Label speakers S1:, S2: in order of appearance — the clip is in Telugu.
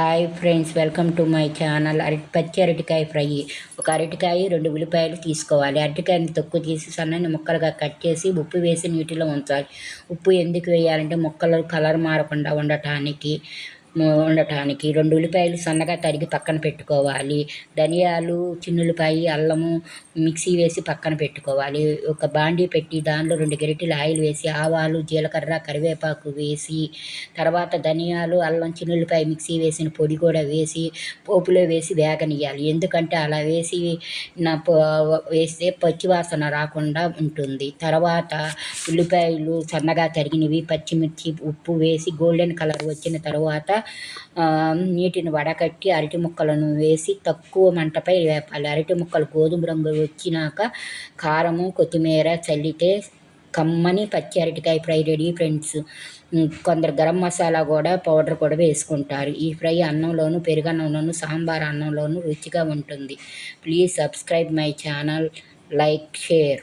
S1: Hi friends welcome to my channel. అరటి పచ్చి అరటికాయ ఫ్రై. ఒక అరటికాయ రెండు ఉల్లిపాయలు తీసుకోవాలి. అరటికాయని తొక్కు తీసి సన్నని ముక్కలుగా కట్ చేసి ఉప్పు వేసి నీటిలో ఉంచాలి. ఉప్పు ఎందుకు వేయాలంటే ముక్కలు కలర్ మారకుండా ఉండటానికి. ఉండటానికి. రెండు ఉల్లిపాయలు సన్నగా తరిగి పక్కన పెట్టుకోవాలి. ధనియాలు చిన్నులపాయి అల్లము మిక్సీ వేసి పక్కన పెట్టుకోవాలి. ఒక బాండీ పెట్టి దానిలో రెండు గరిటెలు ఆయిల్ వేసి ఆవాలు జీలకర్ర కరివేపాకు వేసి తర్వాత ధనియాలు అల్లం చిన్నులపాయ మిక్సీ వేసిన పొడి కూడా వేసి పోపులో వేసి వేగనియాలి ఎందుకంటే అలా వేసి నా వేస్తే పచ్చివాసన రాకుండా ఉంటుంది. తర్వాత ఉల్లిపాయలు సన్నగా తరిగినవి పచ్చిమిర్చి ఉప్పు వేసి గోల్డెన్ కలర్ వచ్చిన తర్వాత నీటిని వడకట్టి అరటి ముక్కలను వేసి తక్కువ మంటపై వేపాలి. అరటి ముక్కలు గోధుమ రంగు వచ్చినాక కారము కొత్తిమీర చల్లితే కమ్మని పచ్చి అరటికాయ ఫ్రై రెడీ ఫ్రెండ్స్. కొందరు గరం మసాలా కూడా పౌడర్ కూడా వేసుకుంటారు. ఈ ఫ్రై అన్నంలోను పెరుగన్నంలోను సాంబార్ అన్నంలోను రుచిగా ఉంటుంది. Please subscribe my channel. Like share.